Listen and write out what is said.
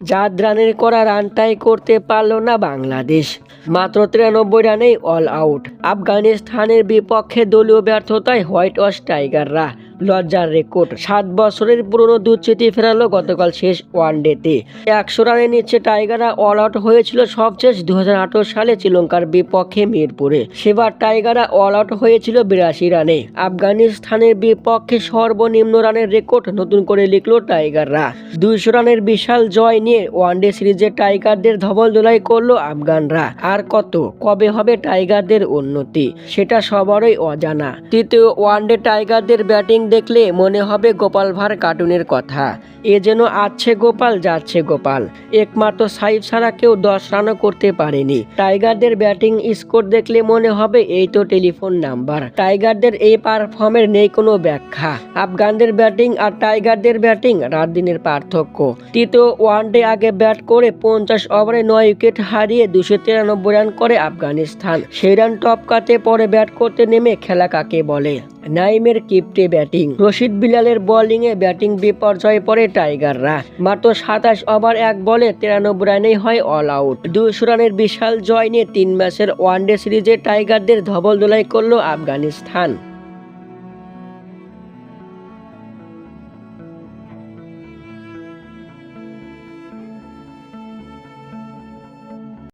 জাত রানের করা রানটাই করতে পারল না বাংলাদেশ। মাত্র তিরানব্বই রানেই অল আউট আফগানিস্তানের বিপক্ষে দলীয় ব্যর্থতায় হোয়াইট ওয়াশ টাইগাররা লজ্জার রেকর্ড। সাত বছরের পুরনো দুচ্ছেটি ফেরালো গতকাল শেষ ওয়ান ওয়ানডেতে। একশো রানের নিচে টাইগাররা অল আউট হয়েছিল সবশেষ দু হাজার আঠেরো সালে শ্রীলঙ্কার বিপক্ষে মিরপুরে। সেবার টাইগাররা অল আউট হয়েছিল বিরাশি রানে। আফগানিস্তানের বিপক্ষে সর্বনিম্ন রানের রেকর্ড নতুন করে লিখলো টাইগাররা। দুইশো রানের বিশাল জয় নিয়ে ওয়ানডে সিরিজে টাইগারদের ধবল দোলাই করল আফগানরা। আর কত? কবে হবে টাইগারদের উন্নতি? সেটা সবারই অজানা। তৃতীয় ওয়ানডে টাইগারদের ব্যাটিং দেখলে মনে হবে গোপাল ভাঁড় কার্টুনের কথা। এ যেন আছে গোপাল, যাচ্ছে গোপাল। একমাত্র সাইফ ছাড়া কেউ দশ রানও করতে পারেনি। টাইগারদের ব্যাটিং স্কোর দেখলে মনে হবে এই তো টেলিফোন নাম্বার। টাইগারদের এই পারফর্মের নেই কোনো ব্যাখ্যা। আফগানদের ব্যাটিং আর টাইগারদের ব্যাটিং রাত দিনের পার্থক্য। তৃতীয় ওয়ানডে আগে ব্যাট করে পঞ্চাশ ওভারে নয় উইকেট হারিয়ে দুশো তিরানব্বই রান করে আফগানিস্তান। সেই রান টপকাতে পরে ব্যাট করতে নেমে খেলা কাকে বলে? নাইমের কিপটে ব্যাটিং। রশিদ বিলালের বোলিংয়ে ব্যাটিং বিপর্যয়ে পড়ে টাইগাররা। মাত্র সাতাশ ওভার, এক বলে তিরানব্বই রানেই হয় অল আউট দুশো রানের বিশাল জয় নিয়ে তিন ম্যাচের ওয়ানডে সিরিজে টাইগারদের ধবল দোলাই করল আফগানিস্তান।